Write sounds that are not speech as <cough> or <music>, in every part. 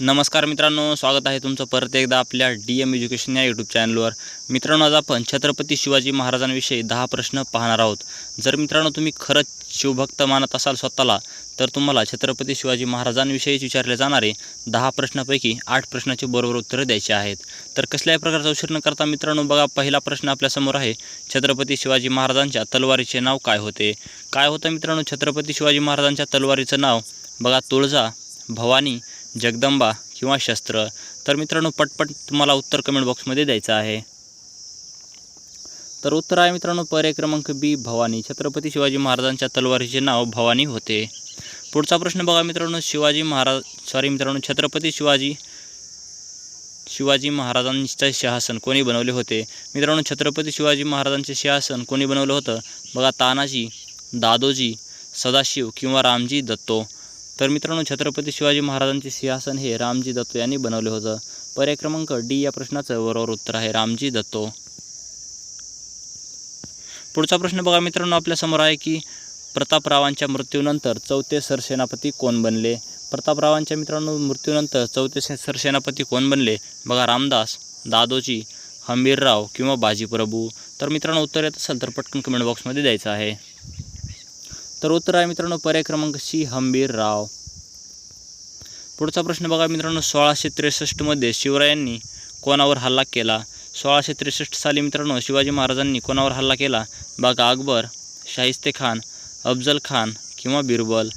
नमस्कार मित्रांनो स्वागत आहे तुमचं परत एकदा आपल्या डी एम एज्युकेशन या यूट्यूब चॅनलवर मित्रांनो आज आपण छत्रपती शिवाजी महाराजांविषयी दहा प्रश्न पाहणार आहोत. जर मित्रांनो तुम्ही खरंच शिवभक्त मानत असाल स्वतःला तर तुम्हाला छत्रपती शिवाजी महाराजांविषयीच विचारले जाणारे दहा प्रश्नापैकी आठ प्रश्नाची बरोबर उत्तरे द्यायची आहेत. तर कसल्याही प्रकारचा उशीर न करता मित्रांनो बघा पहिला प्रश्न आपल्यासमोर आहे छत्रपती शिवाजी महाराजांच्या तलवारीचे नाव काय होते? काय होतं मित्रांनो छत्रपती शिवाजी महाराजांच्या तलवारीचं नाव? बघा तुळजा भवानी जगदंबा किंवा शस्त्र तर मित्रांनो पटपट तुम्हाला उत्तर कमेंट बॉक्समध्ये द्यायचं आहे. तर उत्तर आहे मित्रांनो पर्याय क्रमांक बी भवानी. छत्रपती शिवाजी महाराजांच्या तलवारीचे नाव भवानी होते. पुढचा प्रश्न बघा मित्रांनो शिवाजी महाराज सॉरी मित्रांनो छत्रपती शिवाजी शिवाजी महाराजांचे सिंहासन कोणी बनवले होते? मित्रांनो छत्रपती शिवाजी महाराजांचे सिंहासन कोणी बनवलं होतं? बघा तानाजी दादोजी सदाशिव किंवा रामजी दत्तो. तर मित्रांनो छत्रपती शिवाजी महाराजांचे सिंहासन हे रामजी दत्तो यांनी बनवले होतं. पर्याय क्रमांक डी या प्रश्नाचं बरोबर उत्तर आहे रामजी दत्तो. पुढचा प्रश्न बघा मित्रांनो आपल्यासमोर आहे की प्रतापरावांच्या मृत्यूनंतर चौथे सरसेनापती कोण बनले? प्रतापरावांच्या मित्रांनो मृत्यूनंतर चौथे से- सरसेनापती कोण बनले? बघा रामदास दादोजी हंबीरराव किंवा बाजीप्रभू. तर मित्रांनो उत्तर येत असेल तर पटकन कमेंट बॉक्समध्ये द्यायचं आहे. तर उत्तर आहे मित्रांनो पर्याय क्रमांक सी हंबीरराव. पुढचा प्रश्न बघा मित्रांनो सोळाशे त्रेसष्टमध्ये शिवरायांनी कोणावर हल्ला केला? सोळाशे त्रेसष्ट साली मित्रांनो शिवाजी महाराजांनी कोणावर हल्ला केला? बघा अकबर शाहिस्ते खान अफजल खान किंवा बिरबल.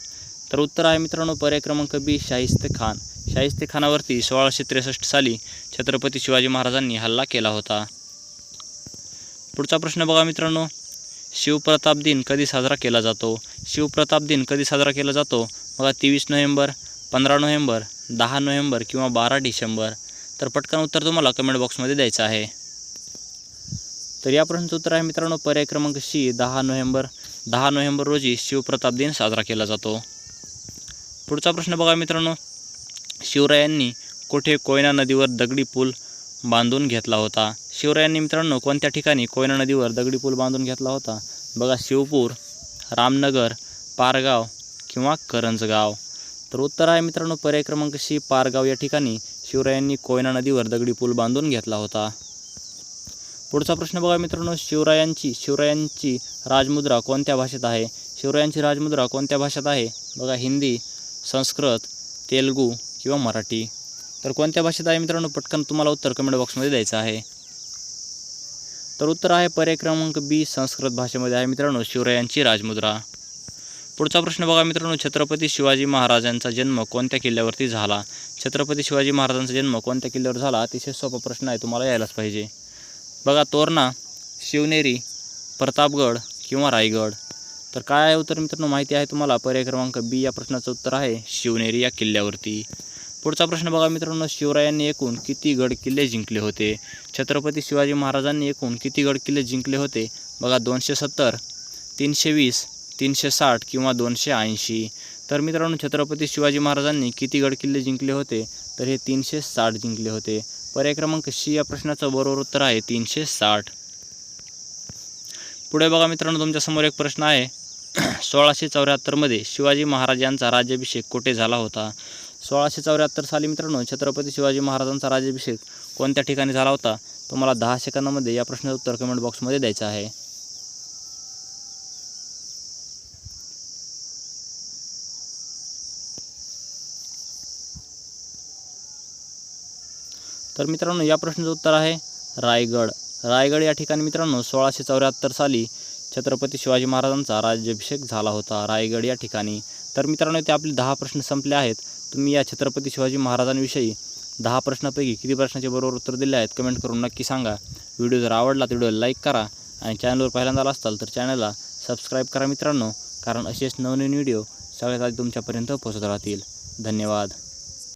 तर उत्तर आहे मित्रांनो पर्याय क्रमांक बी शाहिस्ते खान. शाहिस्ते खानावरती सोळाशे त्रेसष्ट साली छत्रपती शिवाजी महाराजांनी हल्ला केला होता. पुढचा प्रश्न बघा मित्रांनो शिवप्रताप दिन कधी साजरा केला जातो? शिवप्रताप दिन कधी साजरा केला जातो? बघा तेवीस नोव्हेंबर पंधरा नोव्हेंबर दहा नोव्हेंबर किंवा बारा डिसेंबर. तर पटकन उत्तर तुम्हाला कमेंट बॉक्समध्ये द्यायचं आहे. तर या प्रश्नाचं उत्तर आहे मित्रांनो पर्याय क्रमांक सी दहा नोव्हेंबर. दहा नोव्हेंबर रोजी शिवप्रताप दिन साजरा केला जातो. पुढचा प्रश्न बघा मित्रांनो. शिवरायांनी कोठे कोयना नदीवर दगडी पूल बांधून घेतला होता? शिवरायांनी मित्रांनो कोणत्या ठिकाणी कोयना नदीवर दगडी पूल बांधून घेतला होता? बघा शिवपूर रामनगर पारगाव किंवा करंजगाव. तर उत्तर आहे मित्रांनो पर्याय क्रमांक शी पारगाव या ठिकाणी शिवरायांनी कोयना नदीवर दगडी पूल बांधून घेतला होता. पुढचा प्रश्न बघा मित्रांनो शिवरायांची शिवरायांची राजमुद्रा कोणत्या भाषेत आहे? शिवरायांची राजमुद्रा कोणत्या भाषेत आहे? बघा हिंदी संस्कृत तेलुगू किंवा मराठी. तर कोणत्या भाषेत आहे मित्रांनो? पटकन तुम्हाला उत्तर कमेंट बॉक्समध्ये द्यायचं आहे. तर उत्तर आहे पर्याय क्रमांक बी संस्कृत भाषेमध्ये आहे मित्रांनो शिवरायांची राजमुद्रा. पुढचा प्रश्न बघा मित्रांनो छत्रपती शिवाजी महाराजांचा जन्म कोणत्या किल्ल्यावरती झाला? छत्रपती शिवाजी महाराजांचा जन्म कोणत्या किल्ल्यावर झाला? अतिशय सोपा प्रश्न आहे तुम्हाला यायलाच पाहिजे. बघा तोरणा शिवनेरी प्रतापगड किंवा रायगड. तर काय आहे उत्तर मित्रांनो माहिती आहे तुम्हाला? पर्याय क्रमांक बी या प्रश्नाचं उत्तर आहे शिवनेरी या किल्ल्यावरती. पुढचा प्रश्न बघा मित्रांनो शिवरायांनी एकूण किती गड किल्ले जिंकले होते? छत्रपती शिवाजी महाराजांनी एकूण किती गड किल्ले जिंकले होते? बघा दोनशे सत्तर तीनशे वीस तीनशे साठ किंवा दोनशे ऐंशी. तर मित्रांनो छत्रपती शिवाजी महाराजांनी किती गड किल्ले जिंकले होते? तर हे तीनशे साठ जिंकले होते. पर्याय क्रमांक शी या प्रश्नाचं बरोबर उत्तर आहे तीनशे साठ. पुढे बघा मित्रांनो तुमच्यासमोर एक प्रश्न आहे. <clears throat> सोळाशे चौऱ्याहत्तरमध्ये शिवाजी महाराज यांचा राज्याभिषेक कुठे झाला होता? सोळाशे चौऱ्याहत्तर साली मित्रांनो छत्रपती शिवाजी महाराजांचा राज्याभिषेक कोणत्या ठिकाणी झाला होता? तुम्हाला दहा सेकंदामध्ये या प्रश्नाचं उत्तर कमेंट बॉक्समध्ये द्यायचं आहे. तर मित्रांनो या प्रश्नाचं उत्तर आहे रायगड. रायगड या ठिकाणी मित्रांनो सोळाशे चौऱ्याहत्तर साली छत्रपती शिवाजी महाराजांचा राज्याभिषेक झाला होता रायगड या ठिकाणी. तर मित्रांनो ते आपले दहा प्रश्न संपले आहेत. तुम्ही या छत्रपती शिवाजी महाराजांविषयी दहा प्रश्नापैकी किती प्रश्नाचे बरोबर उत्तर दिले आहेत कमेंट करून नक्की सांगा. व्हिडिओ जर आवडला तर व्हिडिओ लाईक करा आणि चॅनलवर पहिल्यांदा आला असाल तर चॅनलला सबस्क्राईब करा मित्रांनो कारण असेच नवनवीन व्हिडिओ सगळ्यात आधी तुमच्यापर्यंत पोहोचत राहतील. धन्यवाद.